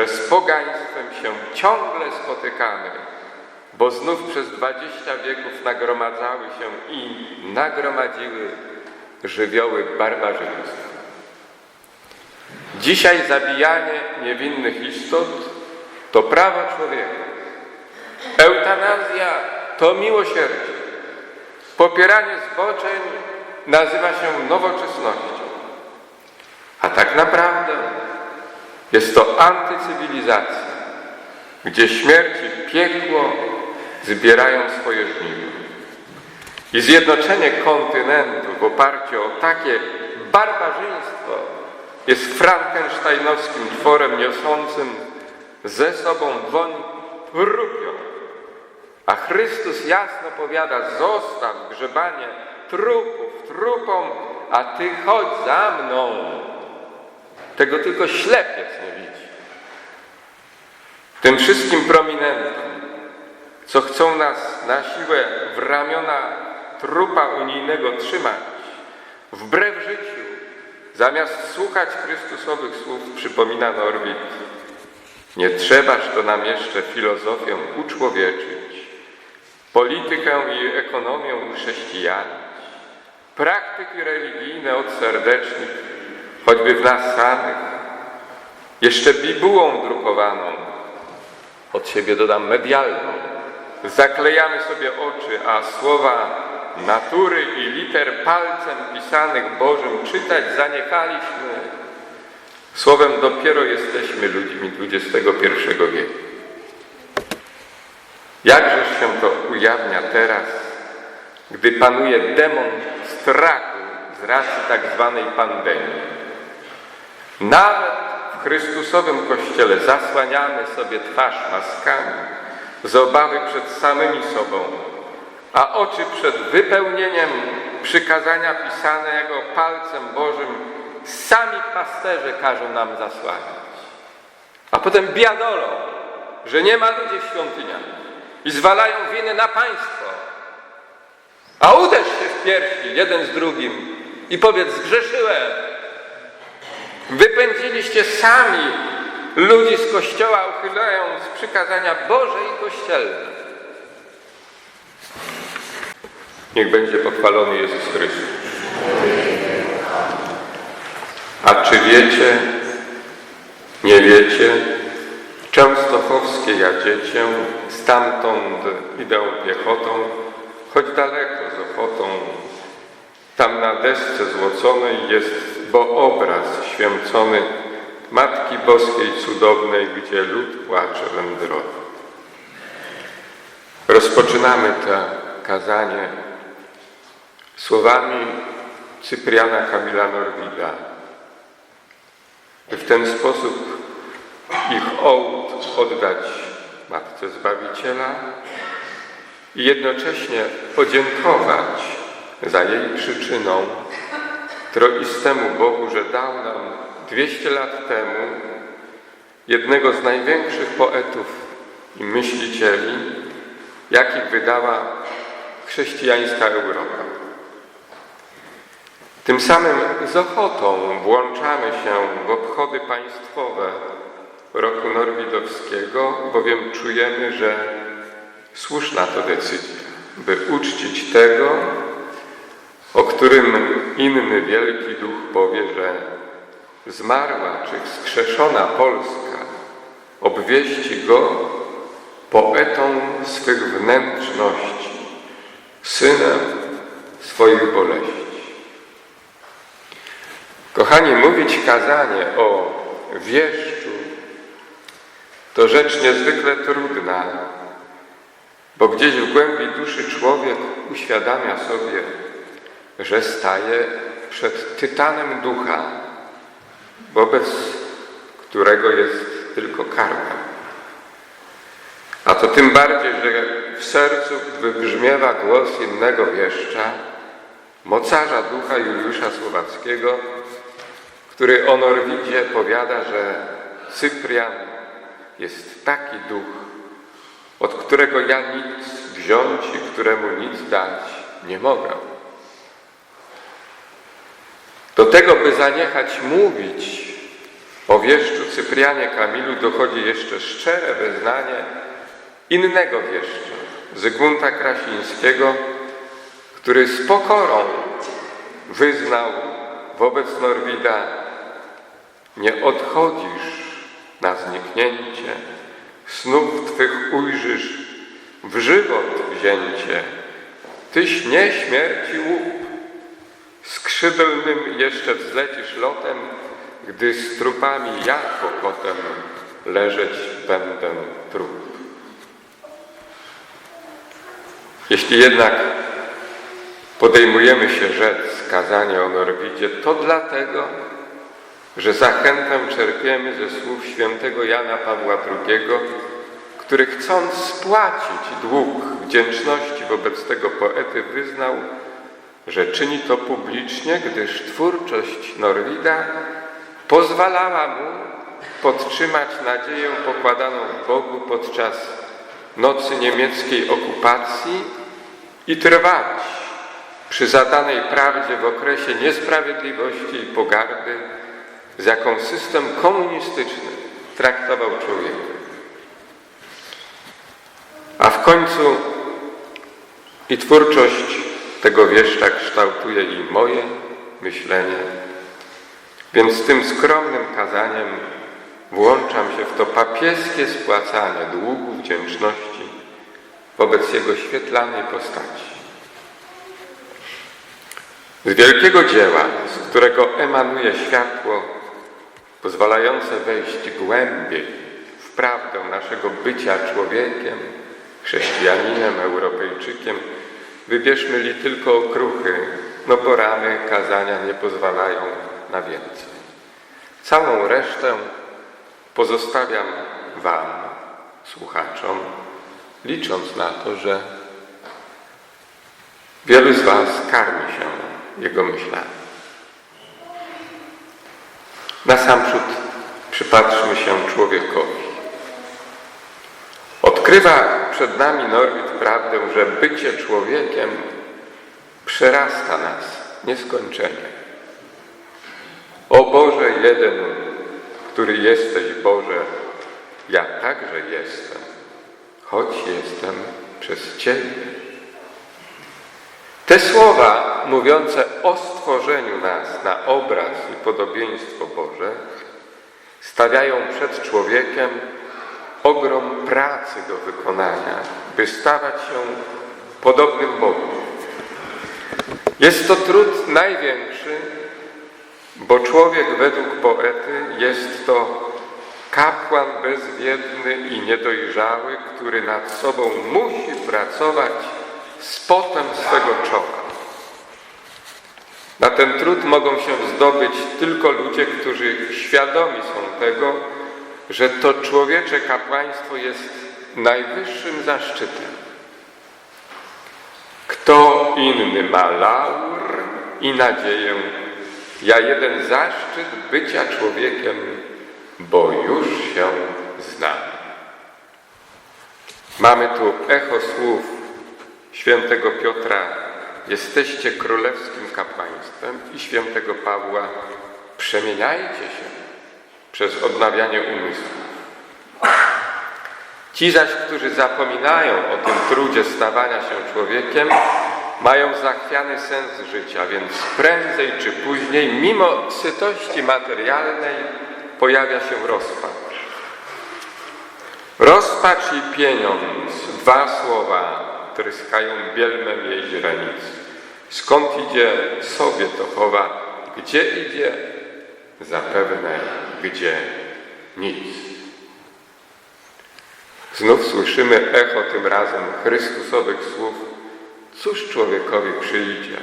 że z pogaństwem się ciągle spotykamy, bo znów przez dwadzieścia wieków nagromadzały się i nagromadziły żywioły barbarzyństwa. Dzisiaj zabijanie niewinnych istot to prawo człowieka. Eutanazja to miłosierdzie. Popieranie zboczeń nazywa się nowoczesnością. A tak naprawdę jest to antycywilizacja, gdzie śmierć i piekło zbierają swoje żniwo. I zjednoczenie kontynentu w oparciu o takie barbarzyństwo jest frankensteinowskim tworem niosącym ze sobą woń trupią. A Chrystus jasno powiada, zostaw grzebanie trupów trupom, a ty chodź za mną. Tego tylko ślepiec nie widzi. Tym wszystkim prominentom, co chcą nas na siłę w ramiona trupa unijnego trzymać, wbrew życiu, zamiast słuchać Chrystusowych słów, przypomina Norwid, nie trzebaż to nam jeszcze filozofię uczłowieczyć, politykę i ekonomię uchrześcijanić, praktyki religijne odserdecznić, choćby w nas samych, jeszcze bibułą drukowaną, od siebie dodam medialną, zaklejamy sobie oczy, a słowa natury i liter palcem pisanych Bożym czytać zaniechaliśmy. Słowem dopiero jesteśmy ludźmi XXI wieku. Jakżeż się to ujawnia teraz, gdy panuje demon strachu z racji tak zwanej pandemii. Nawet w Chrystusowym Kościele zasłaniamy sobie twarz maskami z obawy przed samymi sobą, a oczy przed wypełnieniem przykazania pisanego palcem Bożym sami pasterze każą nam zasłaniać. A potem biadolą, że nie ma ludzi w świątyniach i zwalają winy na państwo. A uderz się w piersi jeden z drugim i powiedz, zgrzeszyłem. Wypędziliście sami ludzi z kościoła, uchylając przykazania Boże i kościelne. Niech będzie pochwalony Jezus Chrystus. A czy wiecie, nie wiecie, Częstochowskie jadziecie, stamtąd idę piechotą, choć daleko z ochotą. Tam na desce złoconej jest, bo obraz święcony Matki Boskiej Cudownej, gdzie lud płacze wędrowy. Rozpoczynamy to kazanie słowami Cypriana Kamila Norwida. By w ten sposób ich ołd oddać Matce Zbawiciela i jednocześnie podziękować za jej przyczyną troistemu Bogu, że dał nam 200 lat temu jednego z największych poetów i myślicieli, jakich wydała chrześcijańska Europa. Tym samym z ochotą włączamy się w obchody państwowe roku norwidowskiego, bowiem czujemy, że słuszna to decyzja, by uczcić tego, o którym inny wielki duch powie, że zmarła czy wskrzeszona Polska obwieści go poetą swych wnętrzności, synem swoich boleści. Kochani, mówić kazanie o wieszczu to rzecz niezwykle trudna, bo gdzieś w głębi duszy człowiek uświadamia sobie, że staje przed tytanem ducha, wobec którego jest tylko karma. A to tym bardziej, że w sercu wybrzmiewa głos innego wieszcza, mocarza ducha Juliusza Słowackiego, który o Norwidzie powiada, że Cyprian jest taki duch, od którego ja nic wziąć i któremu nic dać nie mogę. Do tego, by zaniechać mówić po wieszczu Cyprianie Kamilu dochodzi jeszcze szczere wyznanie innego wieszcza, Zygmunta Krasińskiego, który z pokorą wyznał wobec Norwida nie odchodzisz na zniknięcie, snów Twych ujrzysz w żywot wzięcie. Tyś nie śmierci łup, skrzydlnym jeszcze wzlecisz lotem, gdy z trupami ja pokotem leżeć będę trup. Jeśli jednak podejmujemy się rzec kazanie o Norwidzie, to dlatego, że zachętę czerpiemy ze słów świętego Jana Pawła II, który chcąc spłacić dług wdzięczności wobec tego poety wyznał, że czyni to publicznie, gdyż twórczość Norwida pozwalała mu podtrzymać nadzieję pokładaną w Bogu podczas nocy niemieckiej okupacji i trwać przy zadanej prawdzie w okresie niesprawiedliwości i pogardy, z jaką system komunistyczny traktował człowieka. A w końcu i twórczość tego wieszcza kształtuje i moje myślenie, więc tym skromnym kazaniem włączam się w to papieskie spłacanie długu wdzięczności wobec Jego świetlanej postaci. Z wielkiego dzieła, z którego emanuje światło pozwalające wejść głębiej w prawdę naszego bycia człowiekiem, chrześcijaninem, Europejczykiem, wybierzmy li tylko okruchy, no bo ramy kazania nie pozwalają na więcej. Całą resztę pozostawiam Wam, słuchaczom, licząc na to, że wielu z Was karmi się Jego myślami. Na sam przód przypatrzmy się człowiekowi. Odkrywa przed nami Norwid prawdę, że bycie człowiekiem przerasta nas nieskończenie. O Boże jeden, który jesteś Boże, ja także jestem, choć jestem przez Ciebie. Te słowa mówiące o stworzeniu nas na obraz i podobieństwo Boże stawiają przed człowiekiem ogrom pracy do wykonania, by stawać się podobnym Bogu. Jest to trud największy, bo człowiek według poety jest to kapłan bezwiedny i niedojrzały, który nad sobą musi pracować z potem swego czoła. Na ten trud mogą się zdobyć tylko ludzie, którzy świadomi są tego, że to człowiecze kapłaństwo jest najwyższym zaszczytem. Kto inny ma laur i nadzieję, ja jeden zaszczyt bycia człowiekiem, bo już się znam. Mamy tu echo słów świętego Piotra, jesteście królewskim kapłaństwem i świętego Pawła, przemieniajcie się przez odnawianie umysłu. Ci zaś, którzy zapominają o tym trudzie stawania się człowiekiem, mają zachwiany sens życia, więc prędzej czy później, mimo sytości materialnej, pojawia się rozpacz. Rozpacz i pieniądz, dwa słowa, tryskają bielmem jej źrenic. Skąd idzie, sobie to chowa, gdzie idzie, zapewne gdzie nic. Znów słyszymy echo tym razem Chrystusowych słów, cóż człowiekowi przyjdzie,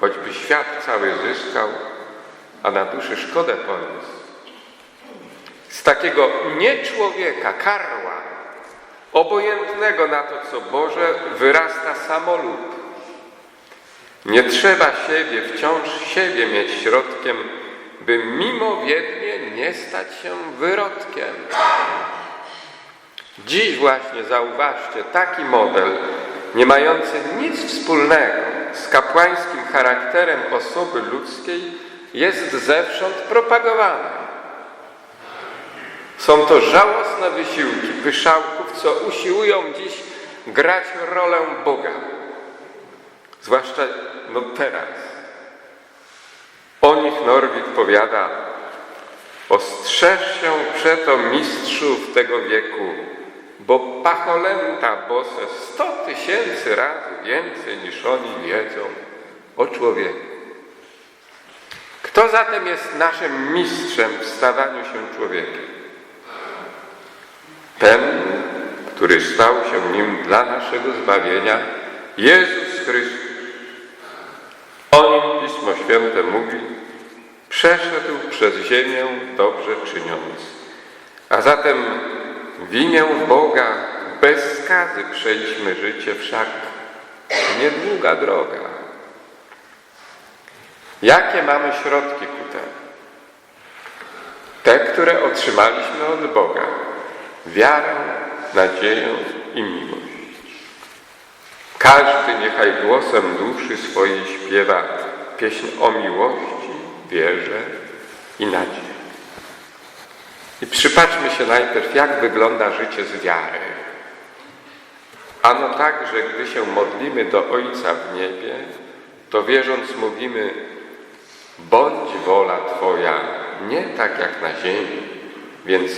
choćby świat cały zyskał, a na duszy szkodę poniósł. Z takiego nie człowieka, karła, obojętnego na to, co Boże, wyrasta samolub. Nie trzeba siebie, wciąż siebie mieć środkiem, by mimowiednie nie stać się wyrodkiem. Dziś właśnie zauważcie taki model, nie mający nic wspólnego z kapłańskim charakterem osoby ludzkiej, jest zewsząd propagowany. Są to żałosne wysiłki pyszałków, co usiłują dziś grać rolę Boga. Zwłaszcza no teraz. O nich Norwid powiada, ostrzeż się przeto mistrzów tego wieku, bo pacholęta bose sto tysięcy razy więcej niż oni wiedzą o człowieku. Kto zatem jest naszym mistrzem w stawaniu się człowiekiem? Ten, który stał się nim dla naszego zbawienia, Jezus Chrystus. O Pismo Święte mówi, przeszedł przez ziemię dobrze czyniąc. A zatem w imię Boga bez skazy przejdźmy życie wszak niedługa droga. Jakie mamy środki ku temu? Te, które otrzymaliśmy od Boga. Wiarę, nadzieję i miłość. Każdy niechaj głosem duszy swojej śpiewa pieśń o miłości, wierze i nadziei. I przypatrzmy się najpierw, jak wygląda życie z wiary. Ano tak, że gdy się modlimy do Ojca w niebie, to wierząc mówimy bądź wola Twoja, nie tak jak na ziemi, więc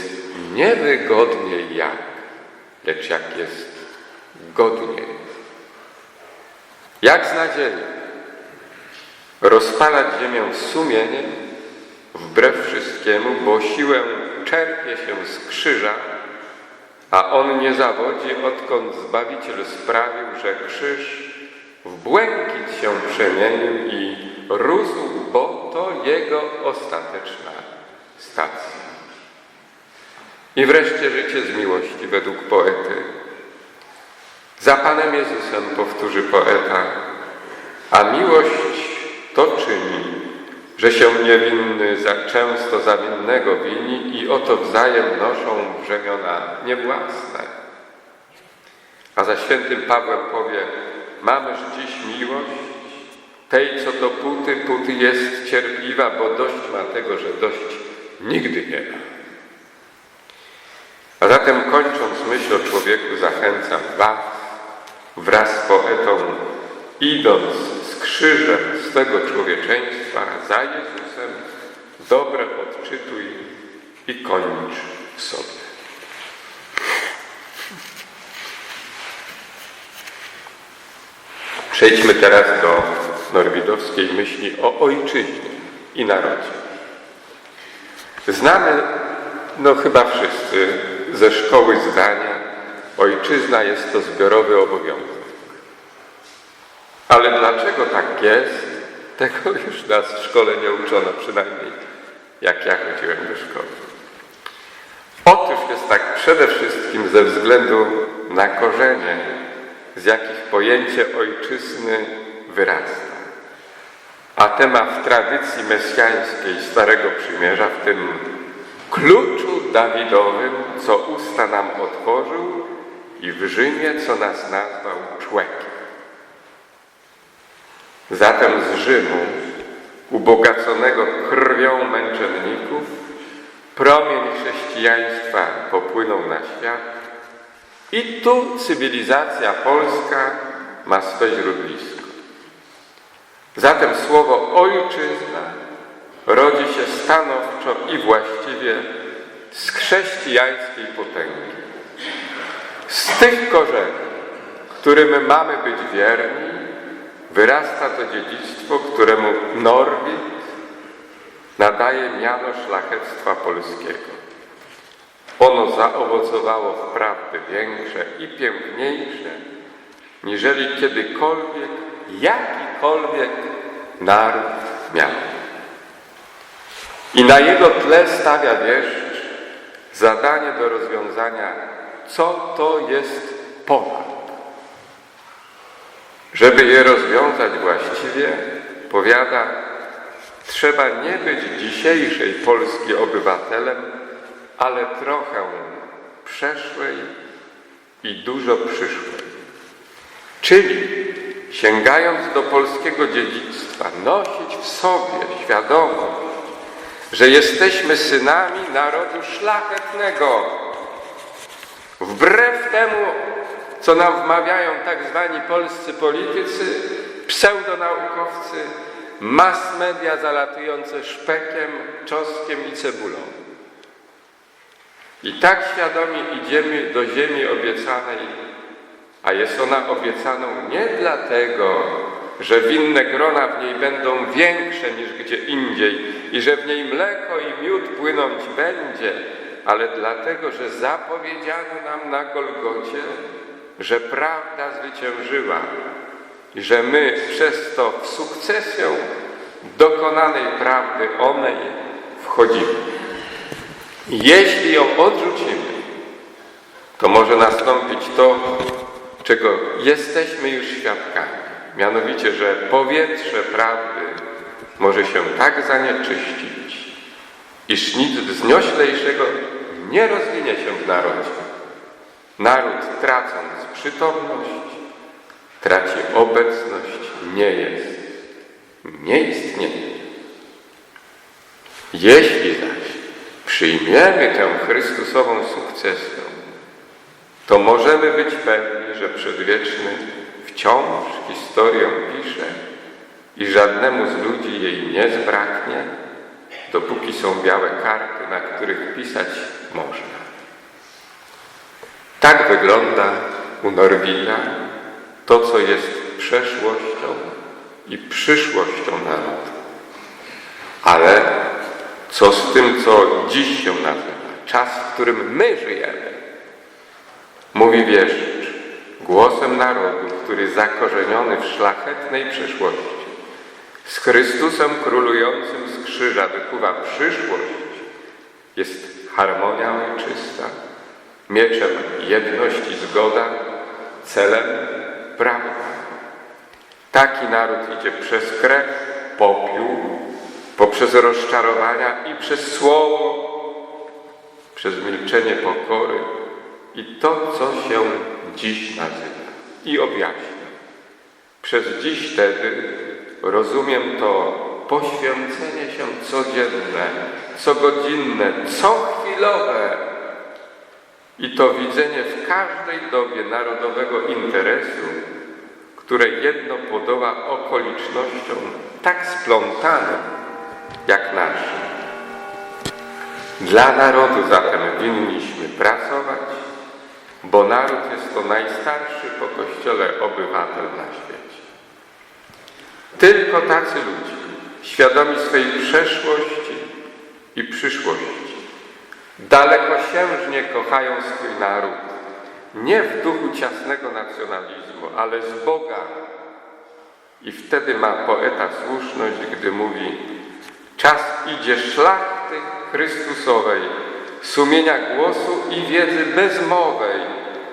niewygodnie jak, lecz jak jest godnie. Jak z nadziei rozpalać ziemię sumieniem wbrew wszystkiemu, bo siłę czerpie się z krzyża, a on nie zawodzi, odkąd Zbawiciel sprawił, że krzyż w błękit się przemienił i rósł, bo to jego ostateczna stacja. I wreszcie życie z miłości według poety. Za Panem Jezusem, powtórzy poeta, a miłość to czyni, że się niewinny za, często za winnego wini i oto wzajem noszą brzemiona niewłasne. A za świętym Pawłem powie, mamyż dziś miłość, tej, co do póty, póty jest cierpliwa, bo dość ma tego, że dość nigdy nie ma. A zatem kończąc myśl o człowieku zachęcam Was wraz z poetą, idąc z krzyżem swego człowieczeństwa za Jezusem, dobre odczytuj i kończ sobie. Przejdźmy teraz do norwidowskiej myśli o ojczyźnie i narodzie. Znamy, no chyba wszyscy, ze szkoły zdania, ojczyzna jest to zbiorowy obowiązek. Ale dlaczego tak jest, tego już nas w szkole nie uczono, przynajmniej jak ja chodziłem do szkoły. Otóż jest tak przede wszystkim ze względu na korzenie, z jakich pojęcie ojczyzny wyrasta. A temat w tradycji mesjańskiej Starego Przymierza, w tym kluczu Dawidowym, co usta nam otworzył i w Rzymie, co nas nazwał człekiem. Zatem z Rzymu, ubogaconego krwią męczenników, promień chrześcijaństwa popłynął na świat i tu cywilizacja polska ma swe źródlisko. Zatem słowo ojczyzna rodzi się stanowczo i właściwie z chrześcijańskiej potęgi. Z tych korzeni, którym mamy być wierni, wyrasta to dziedzictwo, któremu Norwid nadaje miano szlachectwa polskiego. Ono zaowocowało wprawdy większe i piękniejsze, niżeli kiedykolwiek, jakikolwiek naród miał. I na jego tle stawia wieszcz zadanie do rozwiązania, co to jest ponad. Żeby je rozwiązać właściwie, powiada, trzeba nie być dzisiejszej Polski obywatelem, ale trochę przeszłej i dużo przyszłej. Czyli sięgając do polskiego dziedzictwa, nosić w sobie świadomość, że jesteśmy synami narodu szlachetnego. Wbrew temu, co nam wmawiają tak zwani polscy politycy, pseudonaukowcy, mass media zalatujące szpekiem, czosnkiem i cebulą. I tak świadomie idziemy do ziemi obiecanej, a jest ona obiecaną nie dlatego, że winne grona w niej będą większe niż gdzie indziej i że w niej mleko i miód płynąć będzie, ale dlatego, że zapowiedziano nam na Golgocie, że prawda zwyciężyła i że my przez to w sukcesją dokonanej prawdy onej wchodzimy. Jeśli ją odrzucimy, to może nastąpić to, czego jesteśmy już świadkami. Mianowicie, że powietrze prawdy może się tak zanieczyścić, iż nic wznioślejszego nie rozwinie się w narodzie. Naród tracąc przytomność, traci obecność, nie jest, nie istnieje. Jeśli zaś przyjmiemy tę Chrystusową sukcesję, to możemy być pewni, że przedwieczny wciąż historię pisze i żadnemu z ludzi jej nie zbraknie, dopóki są białe karty, na których pisać można. Tak wygląda u Norwida to, co jest przeszłością i przyszłością narodu. Ale co z tym, co dziś się nazywa? Czas, w którym my żyjemy. Mówi wieszcz, głosem narodu, który zakorzeniony w szlachetnej przeszłości, z Chrystusem królującym z krzyża wykuwa przyszłość, jest harmonia ojczysta, mieczem jedności zgoda, celem prawda. Taki naród idzie przez krew, popiół, poprzez rozczarowania i przez słowo, przez milczenie pokory i to, co się dziś nazywa i objaśnia. Przez dziś wtedy rozumiem to poświęcenie się codzienne, cogodzinne, cochwilowe i to widzenie w każdej dobie narodowego interesu, które jedno podoła okolicznościom tak splątanym jak nasz. Dla narodu zatem winniśmy pracować, bo naród jest to najstarszy po Kościele obywatel na świecie. Tylko tacy ludzie, świadomi swej przeszłości i przyszłości, dalekosiężnie kochają swój naród, nie w duchu ciasnego nacjonalizmu, ale z Boga. I wtedy ma poeta słuszność, gdy mówi czas idzie szlachty Chrystusowej, sumienia głosu i wiedzy bezmowej.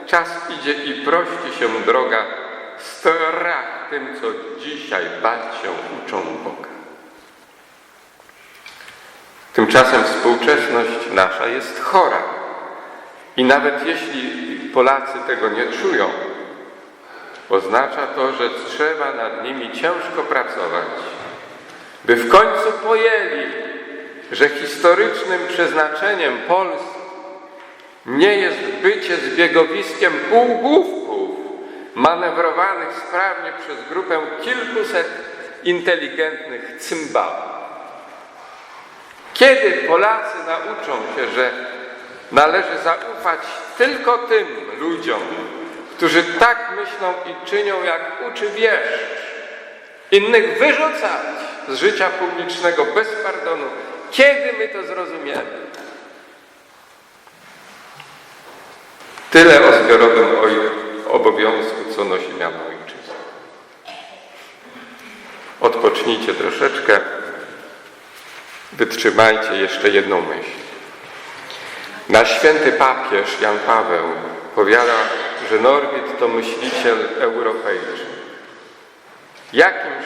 Czas idzie i prości się droga, strach tym, co dzisiaj bać się uczą Boga. Tymczasem współczesność nasza jest chora. I nawet jeśli Polacy tego nie czują, oznacza to, że trzeba nad nimi ciężko pracować, by w końcu pojęli, że historycznym przeznaczeniem Polski nie jest bycie zbiegowiskiem półgłówków manewrowanych sprawnie przez grupę kilkuset inteligentnych cymbałów. Kiedy Polacy nauczą się, że należy zaufać tylko tym ludziom, którzy tak myślą i czynią, jak uczy wieszcz, innych wyrzucać z życia publicznego bez pardonu, kiedy my to zrozumiemy? Tyle o zbiorowym obowiązku, co nosi miano ojczyzny. Odpocznijcie troszeczkę, wytrzymajcie jeszcze jedną myśl. Nasz święty papież Jan Paweł powiada, że Norwid to myśliciel europejczy. Jakimś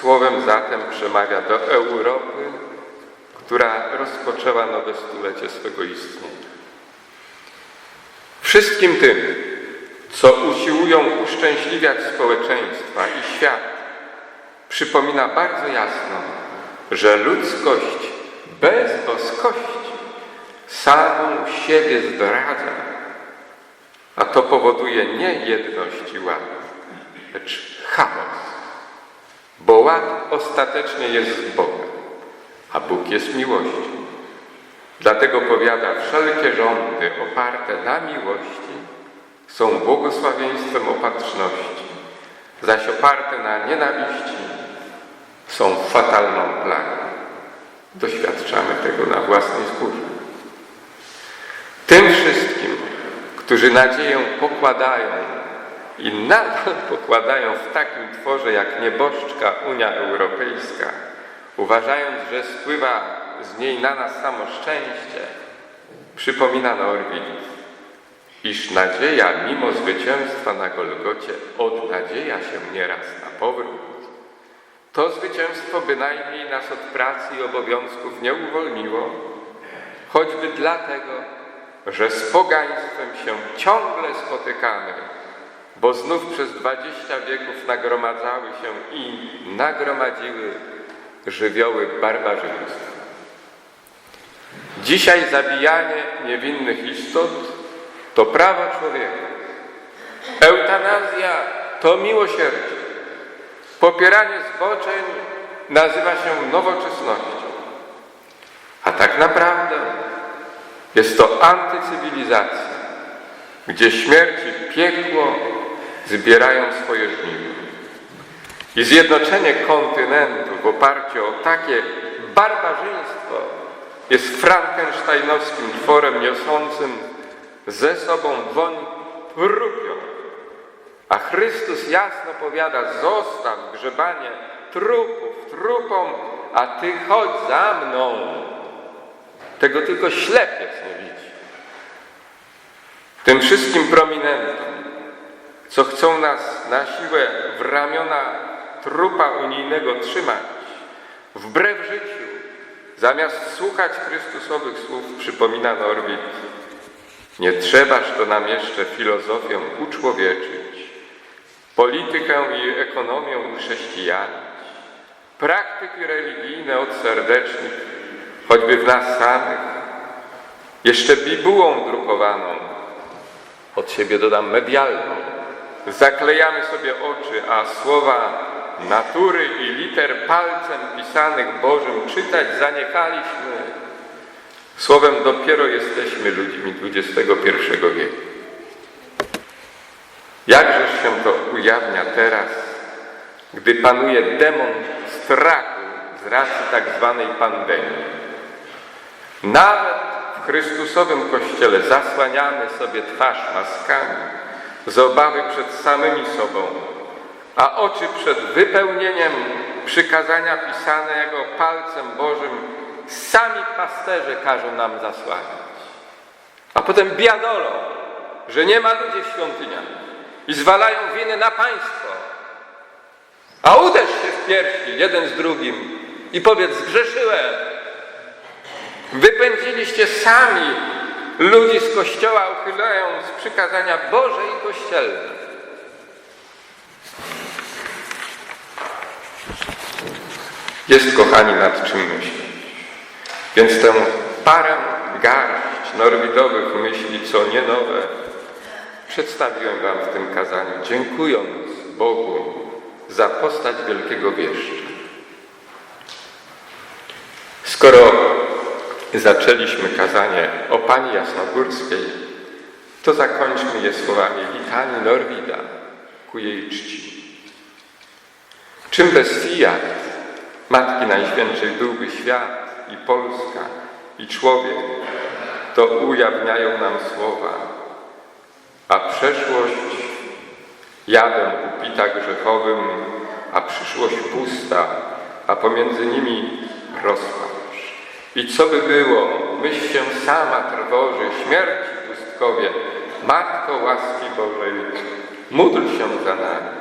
słowem zatem przemawia do Europy, która rozpoczęła nowe stulecie swego istnienia. Wszystkim tym, co usiłują uszczęśliwiać społeczeństwa i świat, przypomina bardzo jasno, że ludzkość bez boskości samą siebie zdradza, a to powoduje nie jedność i ład, lecz chaos, bo ład ostatecznie jest z Boga, a Bóg jest miłością. Dlatego powiada, wszelkie rządy oparte na miłości są błogosławieństwem opatrzności, zaś oparte na nienawiści są fatalną plagą. Doświadczamy tego na własnej skórze. Tym wszystkim, którzy nadzieję pokładają i nadal pokładają w takim tworze jak nieboszczka Unia Europejska, uważając, że spływa z niej na nas samo szczęście, przypomina Norwid, iż nadzieja mimo zwycięstwa na Golgocie odnadzieja się nieraz na powrót. To zwycięstwo bynajmniej nas od pracy i obowiązków nie uwolniło, choćby dlatego, że z pogaństwem się ciągle spotykamy, bo znów przez dwadzieścia wieków nagromadzały się i nagromadziły żywioły barbarzyństwa. Dzisiaj zabijanie niewinnych istot to prawo człowieka. Eutanazja to miłosierdzie. Popieranie zboczeń nazywa się nowoczesnością. A tak naprawdę jest to antycywilizacja, gdzie śmierć i piekło zbierają swoje żniwo. I zjednoczenie kontynentu w oparciu o takie barbarzyństwo jest frankensteinowskim tworem niosącym ze sobą woń trupią. A Chrystus jasno powiada, zostaw grzebanie trupów trupom, a Ty chodź za mną. Tego tylko ślepiec nie widzi. Tym wszystkim prominentom, co chcą nas na siłę w ramiona trupa unijnego trzymać, wbrew życiu, zamiast słuchać Chrystusowych słów, przypomina Norwid, nie trzebaż to nam jeszcze filozofię uczłowieczyć, politykę i ekonomię uchrześcijanić, praktyki religijne odserdecznić, choćby w nas samych, jeszcze bibułą drukowaną, od siebie dodam medialną, zaklejamy sobie oczy, a słowa natury i liter palcem pisanych Bożym czytać zaniechaliśmy. Słowem dopiero jesteśmy ludźmi XXI wieku. Jakżeż ujawnia teraz, gdy panuje demon strachu z racji tak zwanej pandemii. Nawet w Chrystusowym Kościele zasłaniamy sobie twarz maskami z obawy przed samymi sobą, a oczy przed wypełnieniem przykazania pisanego palcem Bożym sami pasterze każą nam zasłaniać. A potem biadolą, że nie ma ludzi w świątyniach i zwalają winy na państwo. A uderz się w piersi jeden z drugim i powiedz, zgrzeszyłem. Wypędziliście sami ludzi z kościoła, uchylając przykazania Boże i kościelne. Jest, kochani, nad czym myśleć. Więc tę parę garść norwidowych myśli, co nie nowe, przedstawiłem Wam w tym kazaniu, dziękując Bogu za postać wielkiego wieszcza. Skoro zaczęliśmy kazanie o Pani Jasnogórskiej, to zakończmy je słowami litanii Norwida ku jej czci. Czym bez fiat Matki Najświętszej byłby świat i Polska i człowiek, to ujawniają nam słowa, a przeszłość jadem upita grzechowym, a przyszłość pusta, a pomiędzy nimi rozpacz. I co by było, myśl się sama trwoży, śmierci pustkowie, Matko łaski Bożej, módl się za nami.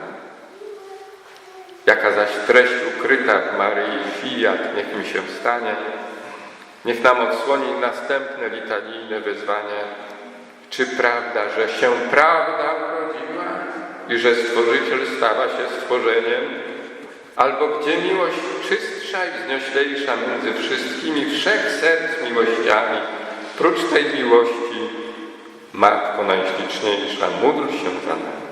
Jaka zaś treść ukryta w Maryi Fiat, niech mi się stanie, niech nam odsłoni następne litanijne wyzwanie. Czy prawda, że się prawda urodziła i że Stworzyciel stała się stworzeniem? Albo gdzie miłość czystsza i wznioślejsza między wszystkimi wszech serc miłościami Prócz tej miłości, Matko Najśliczniejsza, módl się za nami.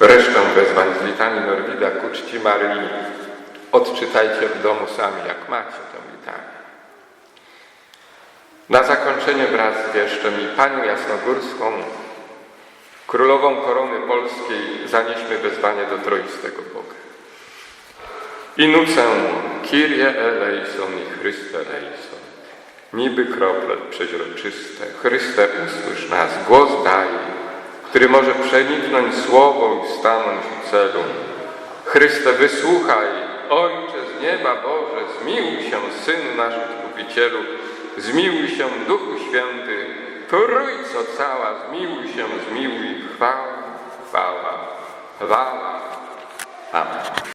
Resztę wezwań z litanii Norwida ku czci Maryi odczytajcie w domu sami, jak macie tę litanię. Na zakończenie wraz z wieszczem i Panią Jasnogórską, Królową Korony Polskiej, zanieśmy wezwanie do Troistego Boga. I nucę Kyrie eleison i Chryste eleison. Niby krople przeźroczyste, Chryste usłysz nas, głos daj, który może przeniknąć słowo i stanąć u celu. Chryste wysłuchaj, Ojcze z nieba Boże, zmiłuj się, Synu nasz Odkupicielu, zmiłuj się, Duchu Święty, Trójco cała, zmiłuj się, zmiłuj, chwała, chwała, chwała. Amen.